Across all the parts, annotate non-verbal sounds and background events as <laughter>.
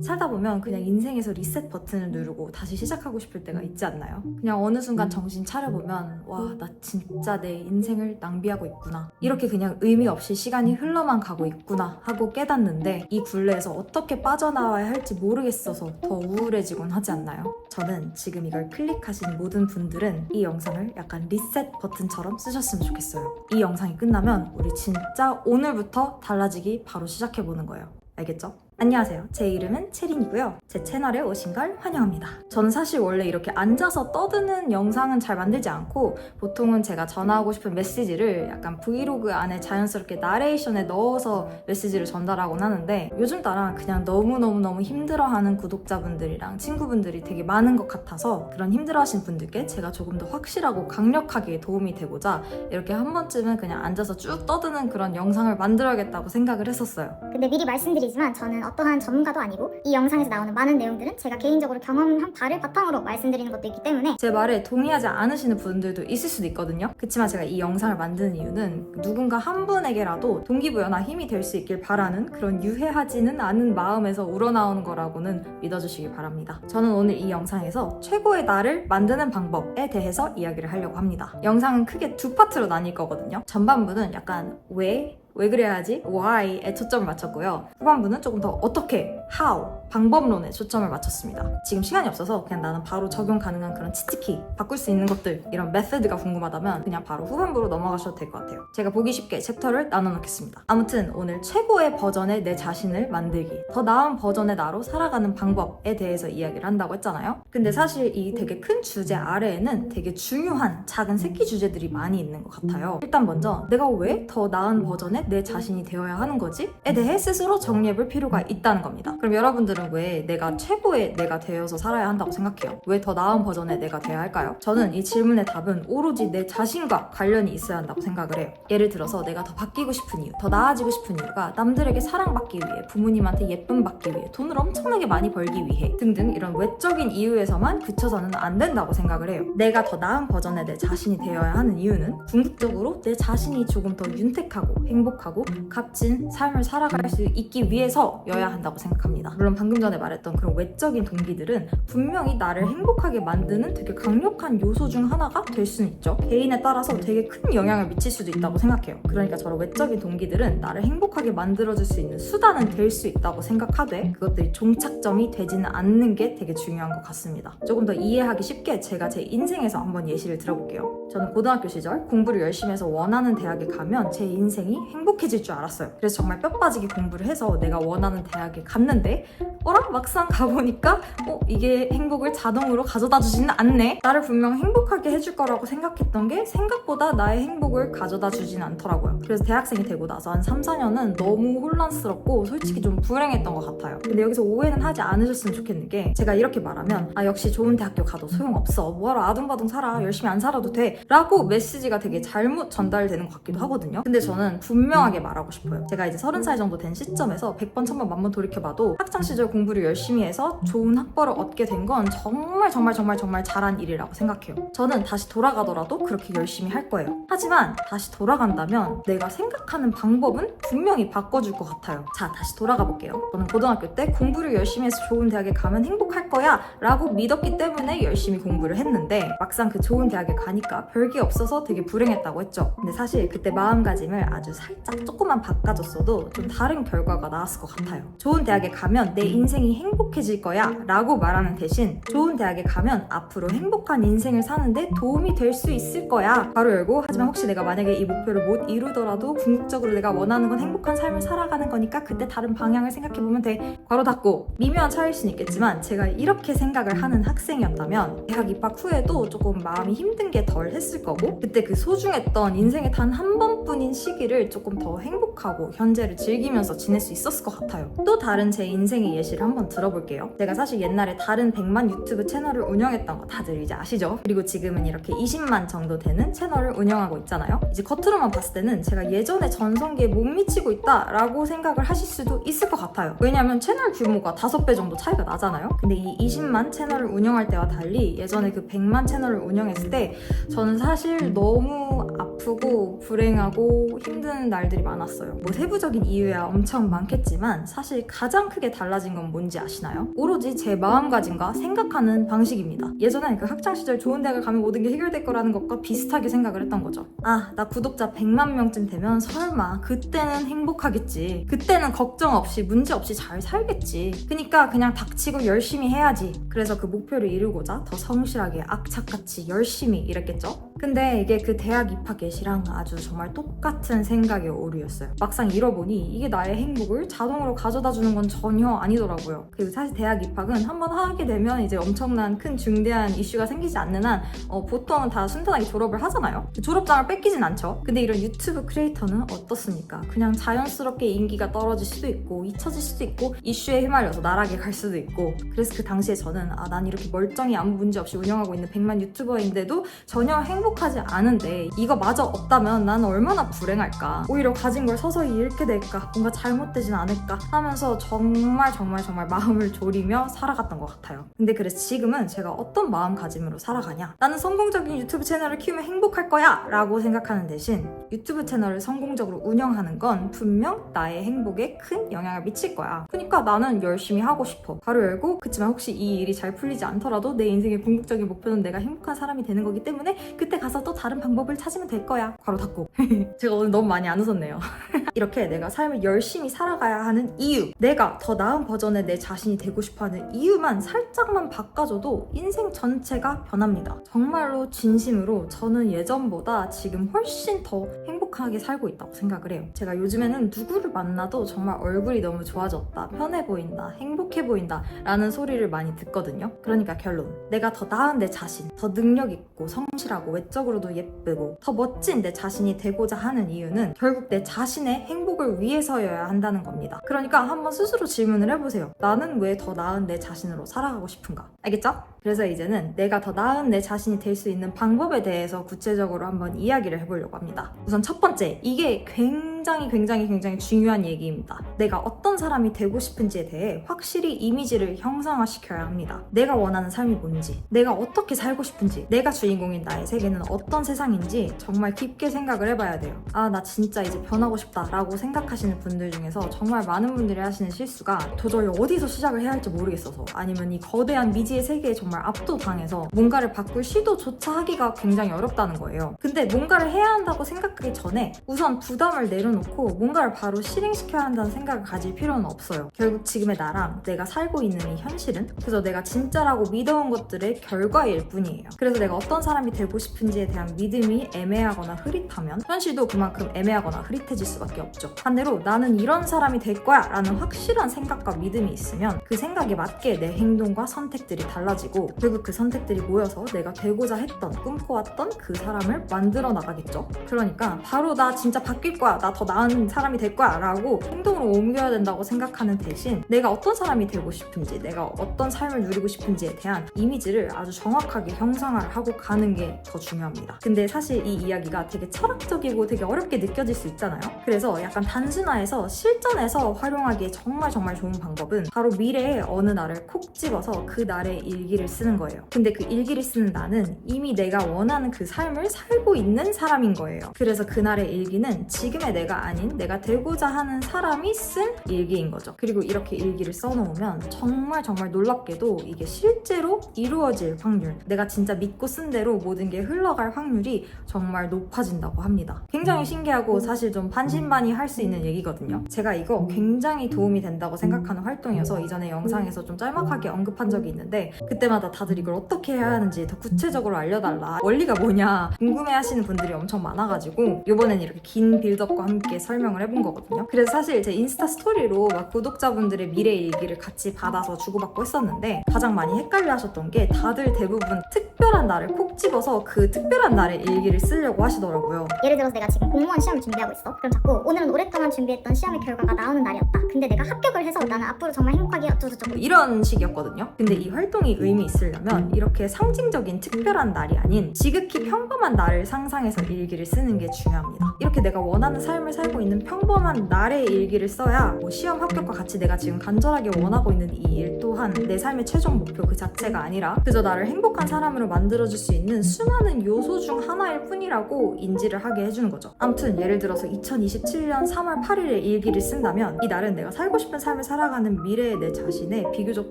살다 보면 그냥 인생에서 리셋 버튼을 누르고 다시 시작하고 싶을 때가 있지 않나요? 그냥 어느 순간 정신 차려보면 와, 나 진짜 내 인생을 낭비하고 있구나. 이렇게 그냥 의미 없이 시간이 흘러만 가고 있구나 하고 깨닫는데 이 굴레에서 어떻게 빠져나와야 할지 모르겠어서 더 우울해지곤 하지 않나요? 저는 지금 이걸 클릭하신 모든 분들은 이 영상을 약간 리셋 버튼처럼 쓰셨으면 좋겠어요. 이 영상이 끝나면 우리 진짜 오늘부터 달라지기 바로 시작해보는 거예요. 알겠죠? 안녕하세요. 제 이름은 채린이고요. 제 채널에 오신 걸 환영합니다. 저는 사실 원래 이렇게 앉아서 떠드는 영상은 잘 만들지 않고 보통은 제가 전하고 싶은 메시지를 약간 브이로그 안에 자연스럽게 나레이션에 넣어서 메시지를 전달하곤 하는데 요즘 따라 그냥 너무너무너무 힘들어하는 구독자분들이랑 친구분들이 되게 많은 것 같아서 그런 힘들어하신 분들께 제가 조금 더 확실하고 강력하게 도움이 되고자 이렇게 한 번쯤은 그냥 앉아서 쭉 떠드는 그런 영상을 만들어야겠다고 생각을 했었어요. 근데 미리 말씀드리지만 저는 어떠한 전문가도 아니고 이 영상에서 나오는 많은 내용들은 제가 개인적으로 경험한 바를 바탕으로 말씀드리는 것도 있기 때문에 제 말에 동의하지 않으시는 분들도 있을 수도 있거든요. 그렇지만 제가 이 영상을 만드는 이유는 누군가 한 분에게라도 동기부여나 힘이 될 수 있길 바라는 그런 유해하지는 않은 마음에서 우러나오는 거라고는 믿어주시길 바랍니다. 저는 오늘 이 영상에서 최고의 나를 만드는 방법에 대해서 이야기를 하려고 합니다. 영상은 크게 두 파트로 나뉠 거거든요. 전반부는 약간 왜 왜 그래야지? why에 초점을 맞췄고요. 후반부는 조금 더 어떻게, how, 방법론에 초점을 맞췄습니다. 지금 시간이 없어서 그냥 나는 바로 적용 가능한 그런 치트키, 바꿀 수 있는 것들, 이런 메서드가 궁금하다면 그냥 바로 후반부로 넘어가셔도 될 것 같아요. 제가 보기 쉽게 챕터를 나눠 놓겠습니다. 아무튼 오늘 최고의 버전의 내 자신을 만들기, 더 나은 버전의 나로 살아가는 방법에 대해서 이야기를 한다고 했잖아요. 근데 사실 이 되게 큰 주제 아래에는 되게 중요한 작은 새끼 주제들이 많이 있는 것 같아요. 일단 먼저 내가 왜 더 나은 버전의 내 자신이 되어야 하는 거지? 에 대해 스스로 정리해볼 필요가 있다는 겁니다. 그럼 여러분들은 왜 내가 최고의 내가 되어서 살아야 한다고 생각해요? 왜 더 나은 버전의 내가 되어야 할까요? 저는 이 질문의 답은 오로지 내 자신과 관련이 있어야 한다고 생각을 해요. 예를 들어서 내가 더 바뀌고 싶은 이유, 더 나아지고 싶은 이유가 남들에게 사랑받기 위해, 부모님한테 예쁨 받기 위해, 돈을 엄청나게 많이 벌기 위해 등등 이런 외적인 이유에서만 그쳐서는 안 된다고 생각을 해요. 내가 더 나은 버전의 내 자신이 되어야 하는 이유는 궁극적으로 내 자신이 조금 더 윤택하고 행복하고 값진 삶을 살아갈 수 있기 위해서여야 한다고 생각합니다. 물론 방금 전에 말했던 그런 외적인 동기들은 분명히 나를 행복하게 만드는 되게 강력한 요소 중 하나가 될 수는 있죠. 개인에 따라서 되게 큰 영향을 미칠 수도 있다고 생각해요. 그러니까 저런 외적인 동기들은 나를 행복하게 만들어줄 수 있는 수단은 될 수 있다고 생각하되 그것들이 종착점이 되지는 않는 게 되게 중요한 것 같습니다. 조금 더 이해하기 쉽게 제가 제 인생에서 한번 예시를 들어볼게요. 저는 고등학교 시절 공부를 열심히 해서 원하는 대학에 가면 제 인생이 행복해질 줄 알았어요. 그래서 정말 뼈 빠지게 공부를 해서 내가 원하는 대학에 갔는데 어라? 막상 가보니까 어? 이게 행복을 자동으로 가져다 주지는 않네? 나를 분명 행복하게 해줄 거라고 생각했던 게 생각보다 나의 행복을 가져다 주진 않더라고요. 그래서 대학생이 되고 나서 한 3, 4년은 너무 혼란스럽고 솔직히 좀 불행했던 것 같아요. 근데 여기서 오해는 하지 않으셨으면 좋겠는 게 제가 이렇게 말하면 아 역시 좋은 대학교 가도 소용없어. 뭐하러 아둥바둥 살아. 열심히 안 살아도 돼. 라고 메시지가 되게 잘못 전달되는 것 같기도 하거든요. 근데 저는 분명하게 말하고 싶어요. 제가 이제 30살 정도 된 시점에서 100번, 1000번, 만번 돌이켜봐도 학창시절 공부를 열심히 해서 좋은 학벌을 얻게 된 건 정말 정말 정말 정말 잘한 일이라고 생각해요. 저는 다시 돌아가더라도 그렇게 열심히 할 거예요. 하지만 다시 돌아간다면 내가 생각하는 방법은 분명히 바꿔줄 것 같아요. 자, 다시 돌아가 볼게요. 저는 고등학교 때 공부를 열심히 해서 좋은 대학에 가면 행복할 거야 라고 믿었기 때문에 열심히 공부를 했는데 막상 그 좋은 대학에 가니까 별게 없어서 되게 불행했다고 했죠. 근데 사실 그때 마음가짐을 아주 살짝 조금만 바꿔줬어도 좀 다른 결과가 나왔을 것 같아요. 좋은 대학에 가면 내 인생이 행복해질 거야 라고 말하는 대신 좋은 대학에 가면 앞으로 행복한 인생을 사는데 도움이 될 수 있을 거야 바로 열고 하지만 혹시 내가 만약에 이 목표를 못 이루더라도 궁극적으로 내가 원하는 건 행복한 삶을 살아가는 거니까 그때 다른 방향을 생각해보면 돼 괄호 닫고 미묘한 차이일 수는 있겠지만 제가 이렇게 생각을 하는 학생이었다면 대학 입학 후에도 조금 마음이 힘든 게 덜 했을 거고 그때 그 소중했던 인생의 단 한 번뿐인 시기를 조금 더 행복하고 현재를 즐기면서 지낼 수 있었을 것 같아요. 또 다른 제 인생의 예시 를 한번 들어볼게요. 제가 사실 옛날에 다른 100만 유튜브 채널을 운영했던 거 다들 이제 아시죠? 그리고 지금은 이렇게 20만 정도 되는 채널을 운영하고 있잖아요. 이제 겉으로만 봤을 때는 제가 예전에 전성기에 못 미치고 있다라고 생각을 하실 수도 있을 것 같아요. 왜냐하면 채널 규모가 5배 정도 차이가 나잖아요. 근데 이 20만 채널을 운영할 때와 달리 예전에 그 100만 채널을 운영했을 때 저는 사실 너무 아프 슬프고 불행하고 힘든 날들이 많았어요. 뭐 세부적인 이유야 엄청 많겠지만 사실 가장 크게 달라진 건 뭔지 아시나요? 오로지 제 마음가짐과 생각하는 방식입니다. 예전에 그 학창 시절 좋은 대학을 가면 모든 게 해결될 거라는 것과 비슷하게 생각을 했던 거죠. 아, 나 구독자 100만 명쯤 되면 설마 그때는 행복하겠지. 그때는 걱정 없이 문제 없이 잘 살겠지. 그니까 그냥 닥치고 열심히 해야지. 그래서 그 목표를 이루고자 더 성실하게 악착같이 열심히 일했겠죠? 근데 이게 그 대학 입학 예시 랑 아주 정말 똑같은 생각의 오류였어요. 막상 잃어보니 이게 나의 행복을 자동으로 가져다 주는 건 전혀 아니더라고요. 그리고 사실 대학 입학은 한번 하게 되면 이제 엄청난 큰 중대한 이슈가 생기지 않는 한 어, 보통은 다 순탄하게 졸업을 하잖아요. 졸업장을 뺏기진 않죠. 근데 이런 유튜브 크리에이터는 어떻습니까? 그냥 자연스럽게 인기가 떨어질 수도 있고 잊혀질 수도 있고 이슈에 휘말려서 나락에 갈 수도 있고 그래서 그 당시에 저는 아, 난 이렇게 멀쩡히 아무 문제 없이 운영하고 있는 100만 유튜버인데도 전혀 행복하지 않은데 이거 마저 없다면 난 얼마나 불행할까? 오히려 가진 걸 서서히 잃게 될까? 뭔가 잘못되진 않을까? 하면서 정말 정말 정말 마음을 졸이며 살아갔던 것 같아요. 근데 그래서 지금은 제가 어떤 마음가짐으로 살아가냐? 나는 성공적인 유튜브 채널을 키우면 행복할 거야! 라고 생각하는 대신 유튜브 채널을 성공적으로 운영하는 건 분명 나의 행복에 큰 영향을 미칠 거야. 그러니까 나는 열심히 하고 싶어. 바로 열고 그치만 혹시 이 일이 잘 풀리지 않더라도 내 인생의 궁극적인 목표는 내가 행복한 사람이 되는 거기 때문에 그때 가서 또 다른 방법을 찾으면 될 거야. 괄호 닫고. <laughs> 제가 오늘 너무 많이 안 웃었네요. <laughs> 이렇게 내가 삶을 열심히 살아가야 하는 이유, 내가 더 나은 버전의 내 자신이 되고 싶어 하는 이유만 살짝만 바꿔줘도 인생 전체가 변합니다. 정말로 진심으로 저는 예전보다 지금 훨씬 더 행복 하게 살고 있다고 생각을 해요. 제가 요즘에는 누구를 만나도 정말 얼굴이 너무 좋아졌다, 편해 보인다, 행복해 보인다 라는 소리를 많이 듣거든요. 그러니까 결론. 내가 더 나은 내 자신, 더 능력 있고 성실하고 외적으로도 예쁘고 더 멋진 내 자신이 되고자 하는 이유는 결국 내 자신의 행복을 위해서여야 한다는 겁니다. 그러니까 한번 스스로 질문을 해보세요. 나는 왜 더 나은 내 자신으로 살아가고 싶은가? 알겠죠? 그래서 이제는 내가 더 나은 내 자신이 될 수 있는 방법에 대해서 구체적으로 한번 이야기를 해보려고 합니다. 우선 첫 번째, 이게 굉장히 굉장히 굉장히 중요한 얘기입니다. 내가 어떤 사람이 되고 싶은지에 대해 확실히 이미지를 형상화시켜야 합니다. 내가 원하는 삶이 뭔지, 내가 어떻게 살고 싶은지, 내가 주인공인 나의 세계는 어떤 세상인지 정말 깊게 생각을 해봐야 돼요. 아, 나 진짜 이제 변하고 싶다라고 생각하시는 분들 중에서 정말 많은 분들이 하시는 실수가 도저히 어디서 시작을 해야 할지 모르겠어서 아니면 이 거대한 미지의 세계에 정말 압도당해서 뭔가를 바꿀 시도조차 하기가 굉장히 어렵다는 거예요. 근데 뭔가를 해야 한다고 생각하기 전에 우선 부담을 내려놓 고 뭔가를 바로 실행시켜야 한다는 생각을 가질 필요는 없어요. 결국 지금의 나랑 내가 살고 있는 이 현실은 그저 내가 진짜라고 믿어온 것들의 결과일 뿐이에요. 그래서 내가 어떤 사람이 되고 싶은지에 대한 믿음이 애매하거나 흐릿하면 현실도 그만큼 애매하거나 흐릿해질 수밖에 없죠. 반대로 나는 이런 사람이 될 거야 라는 확실한 생각과 믿음이 있으면 그 생각에 맞게 내 행동과 선택들이 달라지고 결국 그 선택들이 모여서 내가 되고자 했던 꿈꿔왔던 그 사람을 만들어 나가겠죠. 그러니까 바로 나 진짜 바뀔 거야 나 더 나은 사람이 될 거야 라고 행동으로 옮겨야 된다고 생각하는 대신 내가 어떤 사람이 되고 싶은지 내가 어떤 삶을 누리고 싶은지에 대한 이미지를 아주 정확하게 형상화를 하고 가는 게 더 중요합니다. 근데 사실 이 이야기가 되게 철학적이고 되게 어렵게 느껴질 수 있잖아요. 그래서 약간 단순화해서 실전에서 활용하기에 정말 정말 좋은 방법은 바로 미래의 어느 날을 콕 집어서 그 날의 일기를 쓰는 거예요. 근데 그 일기를 쓰는 나는 이미 내가 원하는 그 삶을 살고 있는 사람인 거예요. 그래서 그날의 일기는 지금의 내가 아닌 내가 되고자 하는 사람이 쓴 일기인 거죠. 그리고 이렇게 일기를 써놓으면 정말 정말 놀랍게도 이게 실제로 이루어질 확률, 내가 진짜 믿고 쓴 대로 모든 게 흘러갈 확률이 정말 높아진다고 합니다. 굉장히 신기하고 사실 좀 반신반의 할 수 있는 얘기거든요. 제가 이거 굉장히 도움이 된다고 생각하는 활동이어서 이전에 영상에서 좀 짤막하게 언급한 적이 있는데 그때마다 다들 이걸 어떻게 해야 하는지 더 구체적으로 알려달라. 원리가 뭐냐 궁금해하시는 분들이 엄청 많아가지고 이번엔 이렇게 긴 빌드업과 함께 설명을 해본 거거든요. 그래서 사실 제 인스타 스토리로 막 구독자분들의 미래 일기를 같이 받아서 주고받고 했었는데 가장 많이 헷갈려 하셨던 게 다들 대부분 특별한 날을 콕 집어서 그 특별한 날의 일기를 쓰려고 하시더라고요. 예를 들어서 내가 지금 공무원 시험을 준비하고 있어. 그럼 자꾸 오늘은 오랫동안 준비했던 시험의 결과가 나오는 날이었다. 근데 내가 합격을 해서 나는 앞으로 정말 행복하게 어쩌고저쩌고 이런 식이었거든요. 근데 이 활동이 의미 있으려면 이렇게 상징적인 특별한 날이 아닌 지극히 평범한 날을 상상해서 일기를 쓰는 게 중요합니다. 이렇게 내가 원하는 삶을 살고 있는 평범한 날의 일기를 써야 뭐 시험 합격과 같이 내가 지금 간절하게 원하고 있는 이 일 또한 내 삶의 최종 목표 그 자체가 아니라 그저 나를 행복한 사람으로 만들어줄 수 있는 수많은 요소 중 하나일 뿐이라고 인지를 하게 해주는 거죠. 아무튼 예를 들어서 2027년 3월 8일에 일기를 쓴다면 이 날은 내가 살고 싶은 삶을 살아가는 미래의 내 자신의 비교적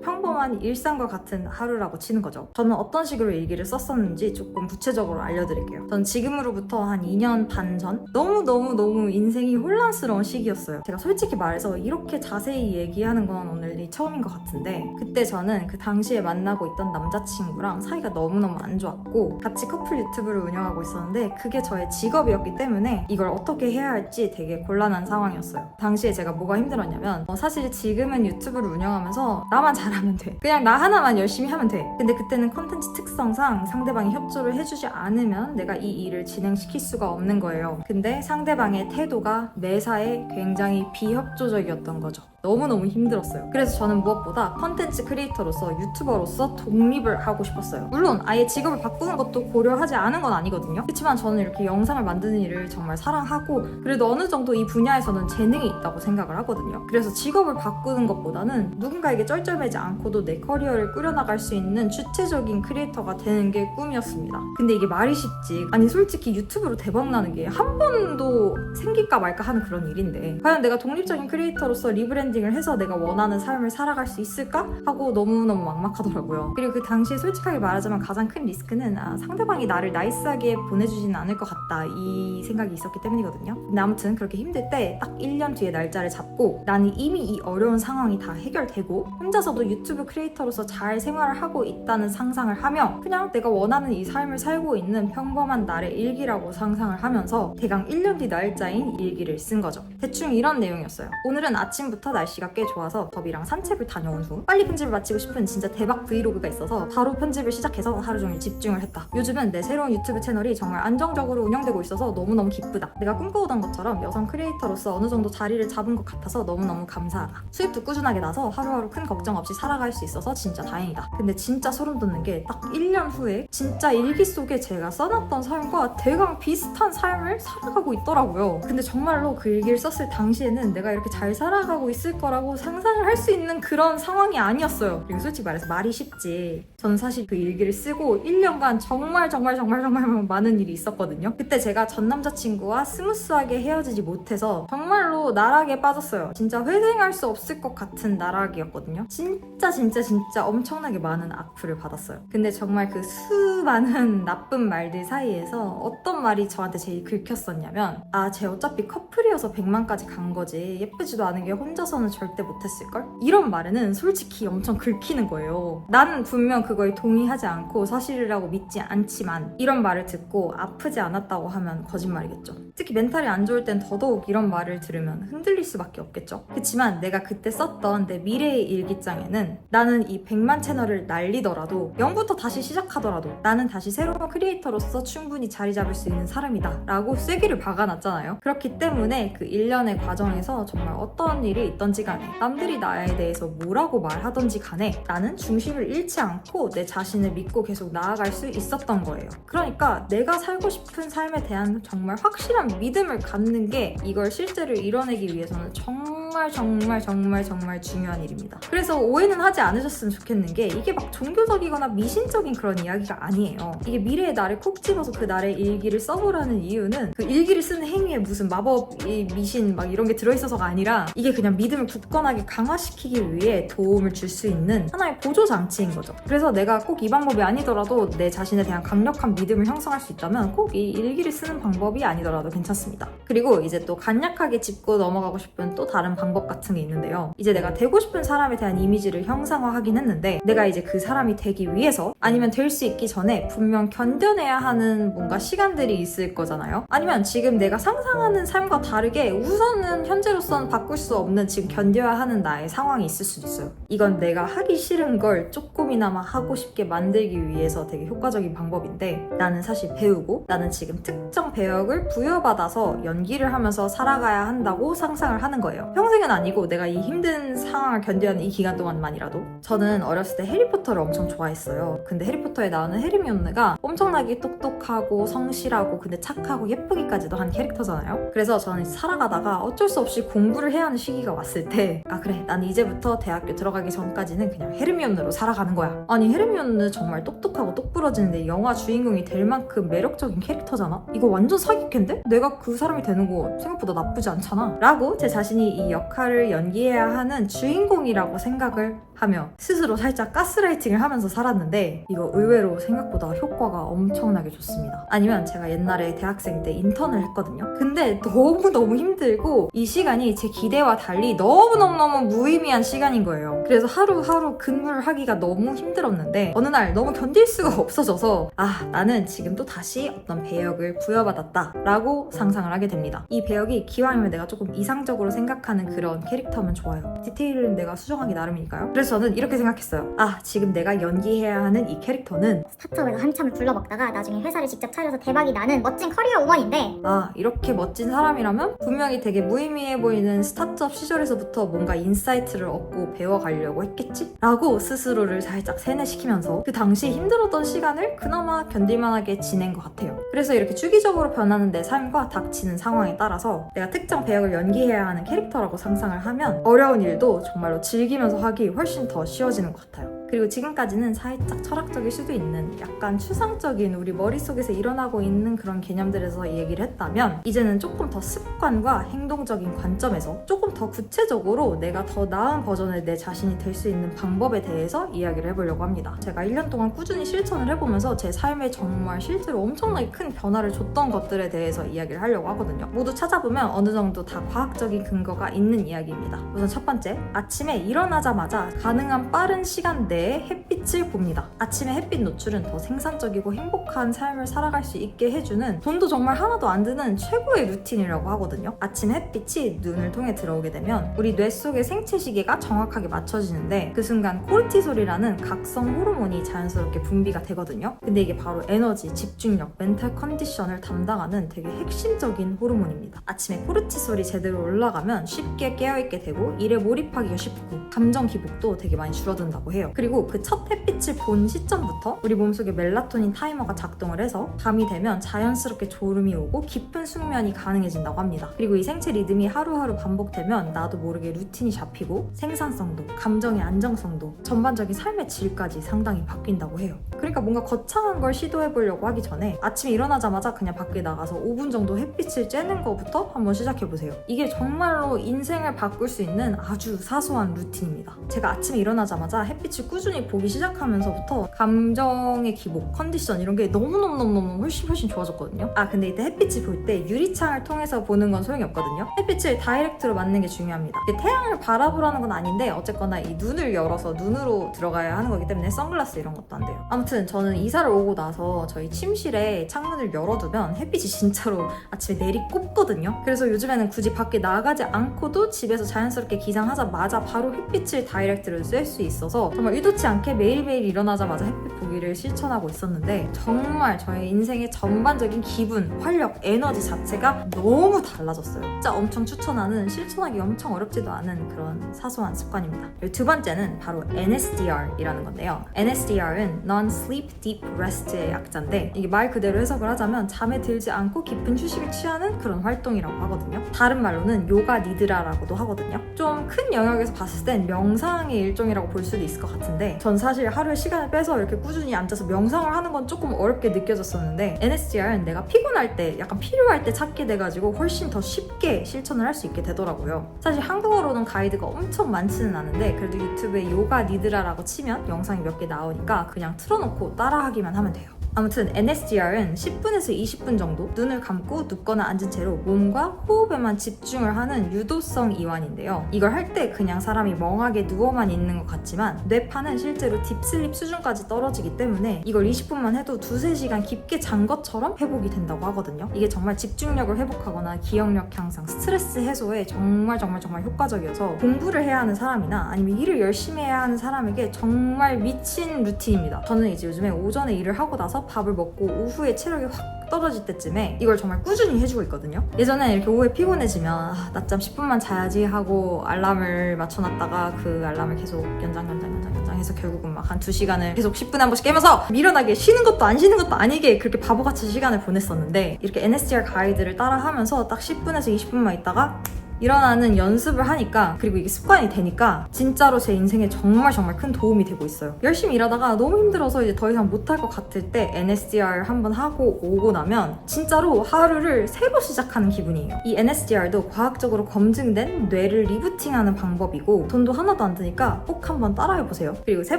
평범한 일상과 같은 하루라고 치는 거죠. 저는 어떤 식으로 일기를 썼었는지 조금 구체적으로 알려드릴게요. 전 지금으로부터 한 2년 반 전 너무너무너무 인 생이 혼란스러운 시기였어요. 제가 솔직히 말해서 이렇게 자세히 얘기하는 건 오늘이 처음인 것 같은데 그때 저는 그 당시에 만나고 있던 남자친구랑 사이가 너무너무 안 좋았고 같이 커플 유튜브를 운영하고 있었는데 그게 저의 직업이었기 때문에 이걸 어떻게 해야 할지 되게 곤란한 상황이었어요. 당시에 제가 뭐가 힘들었냐면 어, 사실 지금은 유튜브를 운영하면서 나만 잘하면 돼. 그냥 나 하나만 열심히 하면 돼. 근데 그때는 컨텐츠 특성상 상대방이 협조를 해주지 않으면 내가 이 일을 진행시킬 수가 없는 거예요. 근데 상대방의 태도 가 매사에 굉장히 비협조적이었던 거죠. 너무너무 힘들었어요. 그래서 저는 무엇보다 컨텐츠 크리에이터로서 유튜버로서 독립을 하고 싶었어요. 물론 아예 직업을 바꾸는 것도 고려하지 않은 건 아니거든요. 그렇지만 저는 이렇게 영상을 만드는 일을 정말 사랑하고 그래도 어느 정도 이 분야에서는 재능이 있다고 생각을 하거든요. 그래서 직업을 바꾸는 것보다는 누군가에게 쩔쩔매지 않고도 내 커리어를 꾸려나갈 수 있는 주체적인 크리에이터가 되는 게 꿈이었습니다. 근데 이게 말이 쉽지. 아니 솔직히 유튜브로 대박 나는 게 한 번도 생길까 말까 하는 그런 일인데 과연 내가 독립적인 크리에이터로서 리브랜 딩을 해서 내가 원하는 삶을 살아갈 수 있을까 하고 너무너무 막막하더라고요. 그리고 그 당시에 솔직하게 말하자면 가장 큰 리스크는 아, 상대방이 나를 나이스하게 보내주지는 않을 것 같다 이 생각이 있었기 때문이거든요. 근데 아무튼 그렇게 힘들 때 딱 1년 뒤에 날짜를 잡고 나는 이미 이 어려운 상황이 다 해결되고 혼자서도 유튜브 크리에이터로서 잘 생활을 하고 있다는 상상을 하며 그냥 내가 원하는 이 삶을 살고 있는 평범한 날의 일기라고 상상을 하면서 대강 1년 뒤 날짜인 일기를 쓴 거죠. 대충 이런 내용이었어요. 오늘은 아침부터 날 씨가 꽤 좋아서 더비랑 산책을 다녀온 후 빨리 편집을 마치고 싶은 진짜 대박 브이로그가 있어서 바로 편집을 시작해서 하루 종일 집중을 했다. 요즘은 내 새로운 유튜브 채널이 정말 안정적으로 운영되고 있어서 너무너무 기쁘다. 내가 꿈꿔오던 것처럼 여성 크리에이터로서 어느 정도 자리를 잡은 것 같아서 너무너무 감사하다. 수입도 꾸준하게 나서 하루하루 큰 걱정 없이 살아갈 수 있어서 진짜 다행이다. 근데 진짜 소름 돋는 게 딱 1년 후에 진짜 일기 속에 제가 써놨던 삶과 대강 비슷한 삶을 살아가고 있더라고요. 근데 정말로 그 일기를 썼을 당시에는 내가 이렇게 잘 살아가고 있을 거라고 상상을 할 수 있는 그런 상황이 아니었어요. 그리고 솔직히 말해서 말이 쉽지. 저는 사실 그 일기를 쓰고 1년간 정말 정말 정말 정말 <laughs> 많은 일이 있었거든요. 그때 제가 전 남자친구와 스무스하게 헤어지지 못해서 정말로 나락에 빠졌어요. 진짜 회생할 수 없을 것 같은 나락이었거든요. 진짜 진짜 진짜 엄청나게 많은 악플을 받았어요. 근데 정말 그 수많은 <laughs> 나쁜 말들 사이에서 어떤 말이 저한테 제일 긁혔었냐면 아, 쟤 어차피 커플이어서 100만까지 간 거지. 예쁘지도 않은 게 혼자서는 절대 못했을걸? 이런 말에는 솔직히 엄청 긁히는 거예요. 나는 분명 그거에 동의하지 않고 사실이라고 믿지 않지만 이런 말을 듣고 아프지 않았다고 하면 거짓말이겠죠. 특히 멘탈이 안 좋을 땐 더더욱 이런 말을 들으면 흔들릴 수밖에 없겠죠. 그치만 내가 그때 썼던 내 미래의 일기장에는 나는 이 100만 채널을 날리더라도 0부터 다시 시작하더라도 나는 다시 새로운 크리에이터로서 충분히 자리 잡을 수 있는 사람이다 라고 쐐기를 박아놨잖아요. 그렇기 때문에 그 1년의 과정에서 정말 어떤 일이 있던 지 간에 남들이 나에 대해서 뭐라고 말하던지 간에 나는 중심을 잃지 않고 내 자신을 믿고 계속 나아갈 수 있었던 거예요. 그러니까 내가 살고 싶은 삶에 대한 정말 확실한 믿음을 갖는 게 이걸 실제로 이뤄내기 위해서는 정말 정말 정말 정말 중요한 일입니다. 그래서 오해는 하지 않으셨으면 좋겠는 게 이게 막 종교적이거나 미신적인 그런 이야기가 아니에요. 이게 미래의 나를 콕 집어서 그 날의 일기를 써보라는 이유는 그 일기를 쓰는 행위에 무슨 마법, 이 미신 막 이런 게 들어있어서가 아니라 이게 그냥 믿음을 굳건하게 강화시키기 위해 도움을 줄 수 있는 하나의 보조 장치인 거죠. 그래서 내가 꼭 이 방법이 아니더라도 내 자신에 대한 강력한 믿음을 형성할 수 있다면 꼭 이 일기를 쓰는 방법이 아니더라도 괜찮습니다. 그리고 이제 또 간략하게 짚고 넘어가고 싶은 또 다른 방법 같은 게 있는데요. 이제 내가 되고 싶은 사람에 대한 이미지를 형상화하긴 했는데 내가 이제 그 사람이 되기 위해서 아니면 될 수 있기 전에 분명 견뎌내야 하는 뭔가 시간들이 있을 거잖아요. 아니면 지금 내가 상상하는 삶과 다르게 우선은 현재로서는 바꿀 수 없는 지금 견뎌야 하는 나의 상황이 있을 수도 있어요. 이건 내가 하기 싫은 걸 조금이나마 하고 싶게 만들기 위해서 되게 효과적인 방법인데 나는 사실 배우고 나는 지금 특정 배역을 부여받아서 연기를 하면서 살아가야 한다고 상상을 하는 거예요. 평생은 아니고 내가 이 힘든 상황을 견뎌야 하는 이 기간 동안만이라도 저는 어렸을 때 해리포터를 엄청 좋아했어요. 근데 해리포터에 나오는 헤르미온느가 엄청나게 똑똑하고 성실하고 근데 착하고 예쁘기까지도 한 캐릭터잖아요. 그래서 저는 살아가다가 어쩔 수 없이 공부를 해야 하는 시기가 왔을 때 아 그래 나는 이제부터 대학교 들어가기 전까지는 그냥 헤르미온느로 살아가는 거야. 아니 헤르미온느 정말 똑똑하고 똑부러지는데 영화 주인공이 될 만큼 매력적인 캐릭터잖아. 이거 완전 사기캔데? 내가 그 사람이 되는 거 생각보다 나쁘지 않잖아. 라고 제 자신이 이 역할을 연기해야 하는 주인공이라고 생각을 하며 스스로 살짝 가스라이팅을 하면서 살았는데 이거 의외로 생각보다 효과가 엄청나게 좋습니다. 아니면 제가 옛날에 대학생 때 인턴을 했거든요. 근데 너무너무 힘들고 이 시간이 제 기대와 달리 너무너무너무 무의미한 시간인 거예요. 그래서 하루하루 근무를 하기가 너무 힘들었는데 어느 날 너무 견딜 수가 없어져서 아 나는 지금 또 다시 어떤 배역을 부여받았다 라고 상상을 하게 됩니다. 이 배역이 기왕이면 내가 조금 이상적으로 생각하는 그런 캐릭터면 좋아요. 디테일은 내가 수정하기 나름이니까요. 그래서 저는 이렇게 생각했어요. 아 지금 내가 연기해야 하는 이 캐릭터는 스타트업에서 한참을 굴러먹다가 나중에 회사를 직접 차려서 대박이 나는 멋진 커리어 우먼인데 아 이렇게 멋진 사람이라면 분명히 되게 무의미해 보이는 스타트업 시절에서부터 뭔가 인사이트를 얻고 배워가려고 했겠지? 라고 스스로를 살짝 세뇌시키면서 그 당시 힘들었던 시간을 그나마 견딜만하게 지낸 것 같아요. 그래서 이렇게 주기적으로 변하는 내 삶과 닥치는 상황에 따라서 내가 특정 배역을 연기해야 하는 캐릭터라고 상상을 하면 어려운 일도 정말로 즐기면서 하기 훨씬 더 쉬워지는 것 같아요. 그리고 지금까지는 살짝 철학적일 수도 있는 약간 추상적인 우리 머릿속에서 일어나고 있는 그런 개념들에서 이 얘기를 했다면 이제는 조금 더 습관과 행동적인 관점에서 조금 더 구체적으로 내가 더 나은 버전의 내 자신이 될 수 있는 방법에 대해서 이야기를 해보려고 합니다. 제가 1년 동안 꾸준히 실천을 해보면서 제 삶에 정말 실제로 엄청나게 큰 변화를 줬던 것들에 대해서 이야기를 하려고 하거든요. 모두 찾아보면 어느 정도 다 과학적인 근거가 있는 이야기입니다. 우선 첫 번째, 아침에 일어나자마자 가능한 빠른 시간 내에 햇빛을 봅니다. 아침에 햇빛 노출은 더 생산적이고 행복한 삶을 살아갈 수 있게 해주는 돈도 정말 하나도 안 드는 최고의 루틴이라고 하거든요. 아침 햇빛이 눈을 통해 들어오게 되면 우리 뇌 속의 생체 시계가 정확하게 맞춰지는데 그 순간 코르티솔이라는 각성 호르몬이 자연스럽게 분비가 되거든요. 근데 이게 바로 에너지, 집중력, 멘탈 컨디션을 담당하는 되게 핵심적인 호르몬입니다. 아침에 코르티솔이 제대로 올라가면 쉽게 깨어있게 되고 일에 몰입하기가 쉽고 감정 기복도 되게 많이 줄어든다고 해요. 그리고 그 첫 햇빛을 본 시점부터 우리 몸속에 멜라토닌 타이머가 작동을 해서 밤이 되면 자연스럽게 졸음이 오고 깊은 숙면이 가능해진다고 합니다. 그리고 이 생체 리듬이 하루하루 반복되면 나도 모르게 루틴이 잡히고 생산성도, 감정의 안정성도, 전반적인 삶의 질까지 상당히 바뀐다고 해요. 그러니까 뭔가 거창한 걸 시도해 보려고 하기 전에 아침에 일어나자마자 그냥 밖에 나가서 5분 정도 햇빛을 쬐는 것부터 한번 시작해 보세요. 이게 정말로 인생을 바꿀 수 있는 아주 사소한 루틴입니다. 제가 아침에 일어나자마자 햇빛을 꾸 준히 보기 시작하면서부터 감정의 기복, 컨디션 이런 게 너무너무너무 훨씬 훨씬 좋아졌거든요. 아 근데 이때 햇빛을 볼때 유리창을 통해서 보는 건 소용이 없거든요. 햇빛을 다이렉트로 맞는 게 중요합니다. 태양을 바라보라는 건 아닌데 어쨌거나 이 눈을 열어서 눈으로 들어가야 하는 거기 때문에 선글라스 이런 것도 안 돼요. 아무튼 저는 이사를 오고 나서 저희 침실에 창문을 열어두면 햇빛이 진짜로 아침에 내리꼽거든요. 그래서 요즘에는 굳이 밖에 나가지 않고도 집에서 자연스럽게 기상하자마자 바로 햇빛을 다이렉트로 쐴 수 있어서 정말 의도치 않게 매일매일 일어나자마자 햇빛 보기를 실천하고 있었는데 정말 저의 인생의 전반적인 기분, 활력, 에너지 자체가 너무 달라졌어요. 진짜 엄청 추천하는 실천하기 엄청 어렵지도 않은 그런 사소한 습관입니다. 두 번째는 바로 NSDR이라는 건데요. NSDR은 Non-Sleep Deep Rest의 약자인데 이게 말 그대로 해석을 하자면 잠에 들지 않고 깊은 휴식을 취하는 그런 활동이라고 하거든요. 다른 말로는 요가 니드라라고도 하거든요. 좀 큰 영역에서 봤을 땐 명상의 일종이라고 볼 수도 있을 것 같은데 전 사실 하루에 시간을 빼서 이렇게 꾸준히 앉아서 명상을 하는 건 조금 어렵게 느껴졌었는데 NSDR은 내가 피곤할 때 약간 필요할 때 찾게 돼가지고 훨씬 더 쉽게 실천을 할 수 있게 되더라고요. 사실 한국어로는 가이드가 엄청 많지는 않은데 그래도 유튜브에 요가 니드라라고 치면 영상이 몇 개 나오니까 그냥 틀어놓고 따라하기만 하면 돼요. 아무튼 NSDR은 10분에서 20분 정도 눈을 감고 눕거나 앉은 채로 몸과 호흡에만 집중을 하는 유도성 이완인데요. 이걸 할 때 그냥 사람이 멍하게 누워만 있는 것 같지만 뇌파는 실제로 딥슬립 수준까지 떨어지기 때문에 이걸 20분만 해도 두세 시간 깊게 잔 것처럼 회복이 된다고 하거든요. 이게 정말 집중력을 회복하거나 기억력 향상, 스트레스 해소에 정말 정말 정말 효과적이어서 공부를 해야 하는 사람이나 아니면 일을 열심히 해야 하는 사람에게 정말 미친 루틴입니다. 저는 이제 요즘에 오전에 일을 하고 나서 밥을 먹고 오후에 체력이 확딱 떨어질 때쯤에 이걸 정말 꾸준히 해주고 있거든요. 예전에 이렇게 오후에 피곤해지면 아, 낮잠 10분만 자야지 하고 알람을 맞춰놨다가 그 알람을 계속 연장 연장 연장 연장 해서 결국은 막 한 2시간을 계속 10분에 한 번씩 깨면서 미련하게 쉬는 것도 안 쉬는 것도 아니게 그렇게 바보같이 시간을 보냈었는데 이렇게 NSDR 가이드를 따라하면서 딱 10분에서 20분만 있다가 일어나는 연습을 하니까 그리고 이게 습관이 되니까 진짜로 제 인생에 정말 정말 큰 도움이 되고 있어요. 열심히 일하다가 너무 힘들어서 이제 더 이상 못할 것 같을 때 NSDR 한번 하고 오고 나면 진짜로 하루를 새로 시작하는 기분이에요. 이 NSDR도 과학적으로 검증된 뇌를 리부팅하는 방법이고 돈도 하나도 안 드니까 꼭 한번 따라해보세요. 그리고 세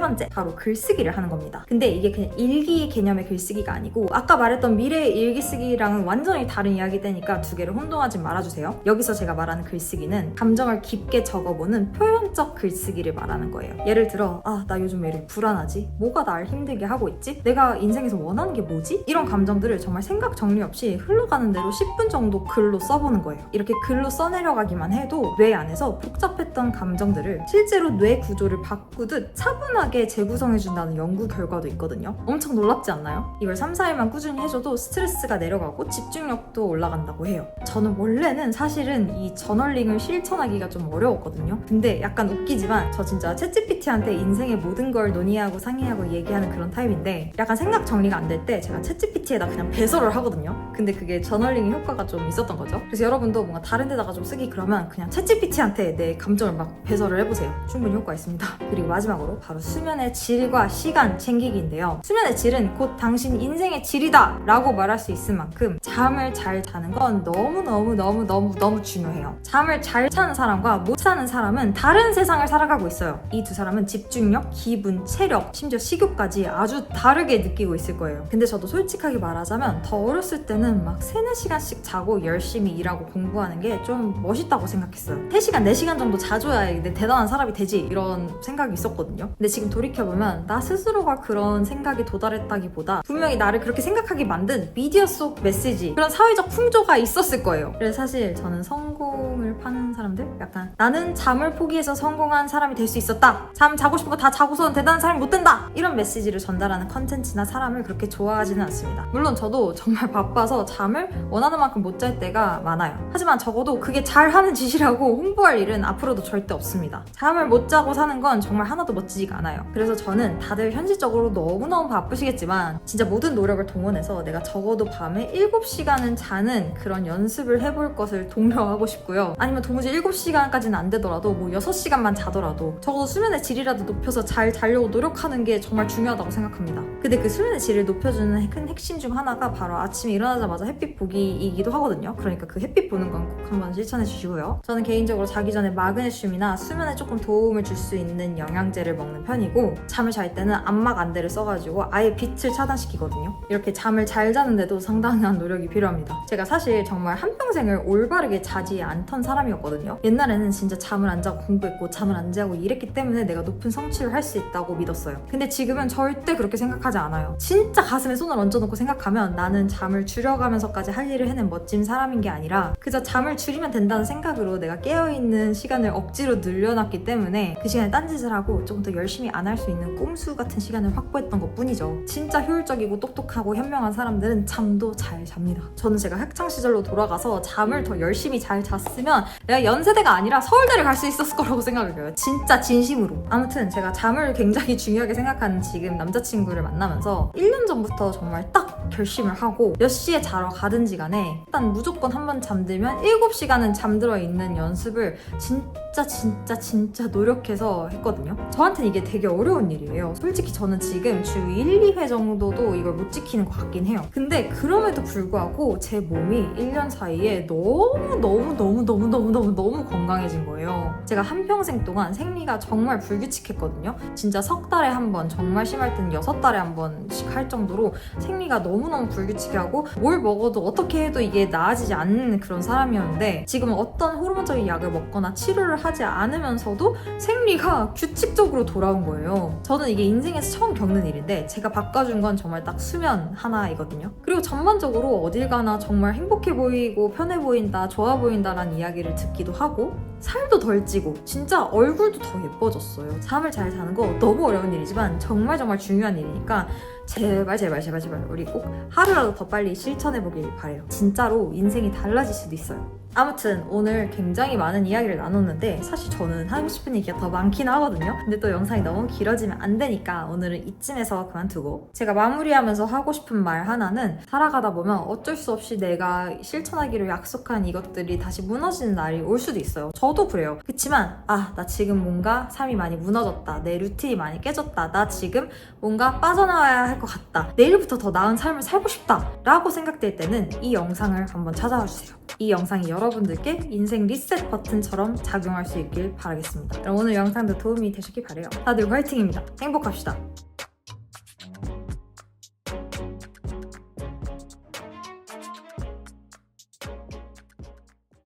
번째 바로 글쓰기를 하는 겁니다. 근데 이게 그냥 일기 개념의 글쓰기가 아니고 아까 말했던 미래의 일기 쓰기랑은 완전히 다른 이야기 되니까 두 개를 혼동하지 말아주세요. 여기서 제가 말하는 글쓰기는 감정을 깊게 적어보는 표현적 글쓰기를 말하는 거예요. 예를 들어, 아, 나 요즘 왜 이렇게 불안하지? 뭐가 날 힘들게 하고 있지? 내가 인생에서 원하는 게 뭐지? 이런 감정들을 정말 생각 정리 없이 흘러가는 대로 10분 정도 글로 써보는 거예요. 이렇게 글로 써내려가기만 해도 뇌 안에서 복잡했던 감정들을 실제로 뇌 구조를 바꾸듯 차분하게 재구성해준다는 연구 결과도 있거든요. 엄청 놀랍지 않나요? 이걸 3, 4일만 꾸준히 해줘도 스트레스가 내려가고 집중력도 올라간다고 해요. 저는 원래는 사실은 이 저널링을 실천하기가 좀 어려웠거든요. 근데 약간 웃기지만 저 진짜 챗GPT한테 인생의 모든 걸 논의하고 상의하고 얘기하는 그런 타입인데 약간 생각 정리가 안 될 때 제가 챗GPT에다 그냥 배설을 하거든요. 근데 그게 저널링의 효과가 좀 있었던 거죠. 그래서 여러분도 뭔가 다른 데다가 좀 쓰기 그러면 그냥 챗GPT한테 내 감정을 막 배설을 해보세요. 충분히 효과 있습니다. 그리고 마지막으로 바로 수면의 질과 시간 챙기기인데요. 수면의 질은 곧 당신 인생의 질이다 라고 말할 수 있을 만큼 잠을 잘 자는 건 너무너무너무너무 너무 중요해요. 잠을 잘 자는 사람과 못 자는 사람은 다른 세상을 살아가고 있어요. 이 두 사람은 집중력, 기분, 체력, 심지어 식욕까지 아주 다르게 느끼고 있을 거예요. 근데 저도 솔직하게 말하자면 더 어렸을 때는 막 3, 4시간씩 자고 열심히 일하고 공부하는 게 좀 멋있다고 생각했어요. 3시간, 4시간 정도 자줘야 내 대단한 사람이 되지 이런 생각이 있었거든요. 근데 지금 돌이켜보면 나 스스로가 그런 생각에 도달했다기보다 분명히 나를 그렇게 생각하게 만든 미디어 속 메시지 그런 사회적 풍조가 있었을 거예요. 그래서 사실 저는 성공 을 파는 사람들 약간 나는 잠을 포기해서 성공한 사람이 될 수 있었다. 잠 자고 싶은 거 다 자고서는 대단한 사람이 못 된다. 이런 메시지를 전달하는 컨텐츠나 사람을 그렇게 좋아하지는 않습니다. 물론 저도 정말 <laughs> 바빠서 잠을 원하는 만큼 못 잘 때가 많아요. 하지만 적어도 그게 잘하는 짓이라고 홍보할 일은 앞으로도 절대 없습니다. 잠을 못 자고 사는 건 정말 하나도 멋지지가 않아요. 그래서 저는 다들 현실적으로 너무너무 바쁘시겠지만 진짜 모든 노력을 동원해서 내가 적어도 밤에 7시간은 자는 그런 연습을 해볼 것을 독려하고 싶고요. 아니면 도무지 7시간까지는 안 되더라도 뭐 6시간만 자더라도 적어도 수면의 질이라도 높여서 잘 자려고 노력하는 게 정말 중요하다고 생각합니다. 근데 그 수면의 질을 높여주는 큰 핵심 중 하나가 바로 아침에 일어나자마자 햇빛 보기이기도 하거든요. 그러니까 그 햇빛 보는 건 꼭 한번 실천해 주시고요. 저는 개인적으로 자기 전에 마그네슘이나 수면에 조금 도움을 줄 수 있는 영양제를 먹는 편이고 잠을 잘 때는 안막 안대를 써가지고 아예 빛을 차단시키거든요. 이렇게 잠을 잘 자는데도 상당한 노력이 필요합니다. 제가 사실 정말 한평생을 올바르게 자지 않던 사람이었거든요. 옛날에는 진짜 잠을 안 자고 공부했고 잠을 안 자고 일했기 때문에 내가 높은 성취를 할 수 있다고 믿었어요. 근데 지금은 절대 그렇게 생각하지 않아요. 진짜 가슴에 손을 얹어놓고 생각하면 나는 잠을 줄여가면서까지 할 일을 해낸 멋진 사람인 게 아니라 그저 잠을 줄이면 된다는 생각으로 내가 깨어있는 시간을 억지로 늘려놨기 때문에 그 시간에 딴짓을 하고 조금 더 열심히 안 할 수 있는 꼼수 같은 시간을 확보했던 것 뿐이죠. 진짜 효율적이고 똑똑하고 현명한 사람들은 잠도 잘 잡니다. 저는 제가 학창 시절로 돌아가서 잠을 더 열심히 잘 잤으면 내가 연세대가 아니라 서울대를 갈 수 있었을 거라고 생각을 해요. 진짜 진심으로. 아무튼 제가 잠을 굉장히 중요하게 생각하는 지금 남자친구를 만나면서 1년 전부터 정말 딱 결심을 하고 몇 시에 자러 가든지 간에 일단 무조건 한 번 잠들면 7시간은 잠들어 있는 연습을 진짜 진짜 진짜 노력해서 했거든요. 저한테는 이게 되게 어려운 일이에요. 솔직히 저는 지금 주 1, 2회 정도도 이걸 못 지키는 것 같긴 해요. 근데 그럼에도 불구하고 제 몸이 1년 사이에 너무 너무 너무 너무 너무 너무 너무 건강해진 거예요. 제가 한평생 동안 생리가 정말 불규칙했거든요. 진짜 석 달에 한 번, 정말 심할 때는 여섯 달에 한 번씩 할 정도로 생리가 너무너무 불규칙하고 뭘 먹어도 어떻게 해도 이게 나아지지 않는 그런 사람이었는데 지금은 어떤 호르몬적인 약을 먹거나 치료를 하지 않으면서도 생리가 규칙적으로 돌아온 거예요. 저는 이게 인생에서 처음 겪는 일인데 제가 바꿔준 건 정말 딱 수면 하나이거든요. 그리고 전반적으로 어딜 가나 정말 행복해 보이고 편해 보인다, 좋아 보인다라는 이야기를 듣기도 하고 살도 덜 찌고 진짜 얼굴도 더 예뻐졌어요. 잠을 잘 자는 거 너무 어려운 일이지만 정말 정말 중요한 일이니까 제발 제발 제발 제발 우리 꼭 하루라도 더 빨리 실천해 보길 바래요. 진짜로 인생이 달라질 수도 있어요. 아무튼 오늘 굉장히 많은 이야기를 나눴는데 사실 저는 하고 싶은 얘기가 더 많긴 하거든요. 근데 또 영상이 너무 길어지면 안 되니까 오늘은 이쯤에서 그만두고 제가 마무리하면서 하고 싶은 말 하나는 살아가다 보면 어쩔 수 없이 내가 실천하기로 약속한 이것들이 다시 무너지는 날이 올 수도 있어요. 저도 그래요. 그렇지만 아 나 지금 뭔가 삶이 많이 무너졌다. 내 루틴이 많이 깨졌다. 나 지금 뭔가 빠져나와야 할 것 같다. 내일부터 더 나은 삶을 살고 싶다. 라고 생각될 때는 이 영상을 한번 찾아와 주세요. 이 영상이 여러분들께 인생 리셋 버튼처럼 작용할 수 있길 바라겠습니다. 그럼 오늘 영상도 도움이 되셨길 바래요. 다들 화이팅입니다. 행복합시다.